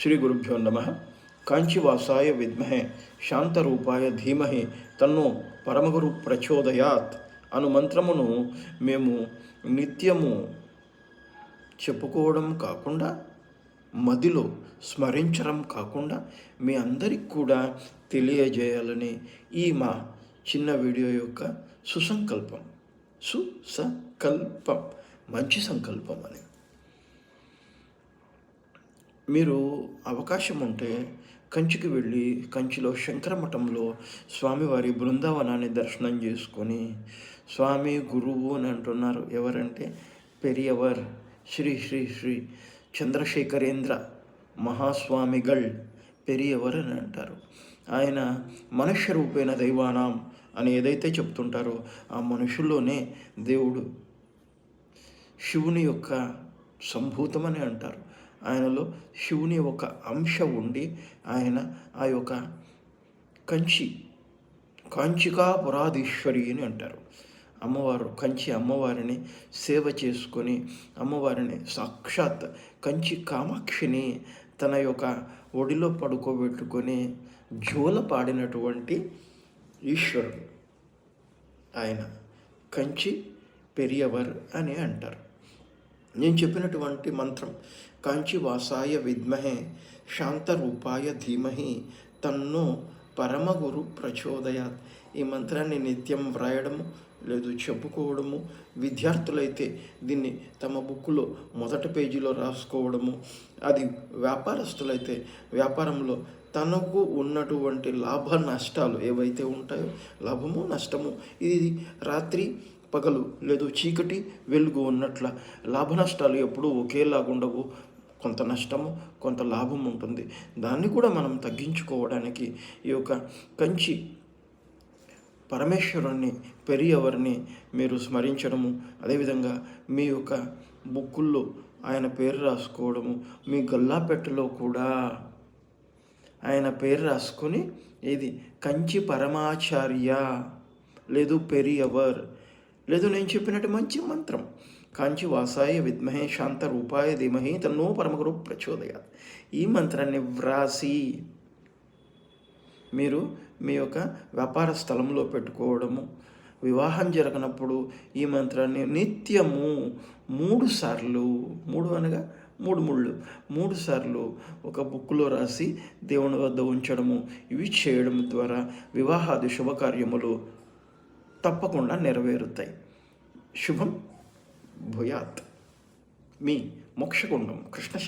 శ్రీ గురుభ్యో నమ కాంచివాసాయ విద్మహే శాంతరూపాయ ధీమహి తన్ను పరమగురు ప్రచోదయాత్ అను మంత్రమును మేము నిత్యము చెప్పుకోవడం కాకుండా మదిలో స్మరించడం కాకుండా మీ అందరికి కూడా తెలియజేయాలని ఈ మా చిన్న వీడియో యొక్క సుసంకల్పం. సుసంకల్పం. మంచి సంకల్పం అని. మీరు అవకాశం ఉంటే కంచికి వెళ్ళి కంచిలో శంకరమఠంలో స్వామివారి బృందావనాన్ని దర్శనం చేసుకొని స్వామి గురువు అని అంటున్నారు. ఎవరంటే పెరియవర్ శ్రీ శ్రీ శ్రీ చంద్రశేఖరేంద్ర మహాస్వామిగల్ పెరియవర్ అని అంటారు. ఆయన మనుష్య రూపేణ దైవానాం అని ఏదైతే చెప్తుంటారో ఆ మనుషుల్లోనే దేవుడు శివుని యొక్క సంభూతమని అంటారు. ఆయనలో శివుని ఒక అంశ ఉండి ఆయన ఆ యొక్క కంచి కాంచికా పురాధీశ్వరి అని అంటారు. అమ్మవారు కంచి అమ్మవారిని సేవ చేసుకొని అమ్మవారిని సాక్షాత్ కంచి కామాక్షిని తన యొక్క ఒడిలో పడుకోబెట్టుకొని జోల పాడినటువంటి ఈశ్వరుడు. ఆయన కంచి పెరియవర్ అని అంటారు. నేను చెప్పినటువంటి మంత్రం కాంచివాసాయ విద్మహే శాంతరూపాయ ధీమహి తన్ను పరమగురు ప్రచోదయాత్. ఈ మంత్రాన్ని నిత్యం వ్రాయడము లేదు చెప్పుకోవడము విద్యార్థులైతే దీన్ని తమ బుక్కులో మొదటి పేజీలో రాసుకోవడము అది వ్యాపారస్తులైతే వ్యాపారంలో తనకు ఉన్నటువంటి లాభ నష్టాలు ఏవైతే ఉంటాయో లాభము నష్టము ఇది రాత్రి పగలు లేదు చీకటి వెలుగు ఉన్నట్ల. లాభ నష్టాలు ఎప్పుడూ ఒకేలాగా ఉండవు కొంత నష్టము కొంత లాభం ఉంటుంది. దాన్ని కూడా మనం తగ్గించుకోవడానికి ఈ యొక్క కంచి పరమేశ్వరుణ్ణి పెరియవరిని మీరు స్మరించడము అదేవిధంగా మీ యొక్క బుక్కుల్లో ఆయన పేరు రాసుకోవడము మీ గల్లాపెట్టలో కూడా ఆయన పేరు రాసుకొని ఇది కంచి పరమాచార్య లేదు పెరియవర్. లేదు నేను చెప్పినట్టు మంచి మంత్రం. కాంచి వాసాయ విద్మహే శాంత రూపాయ ధీమహే తన్నో పరమగురు ప్రచోదయ ఈ మంత్రాన్ని వ్రాసి మీరు మీ యొక్క వ్యాపార స్థలంలో పెట్టుకోవడము వివాహం జరగనప్పుడు ఈ మంత్రాన్ని నిత్యము మూడు సార్లు మూడు అనగా మూడు ముళ్ళు మూడు సార్లు ఒక బుక్లో రాసి దేవుని వద్ద ఉంచడము. ఇవి చేయడం ద్వారా వివాహాది శుభకార్యములు తప్పకుండా నెరవేరుతాయి. శుభం భూయాత్. మీ మోక్షగుండం కృష్ణ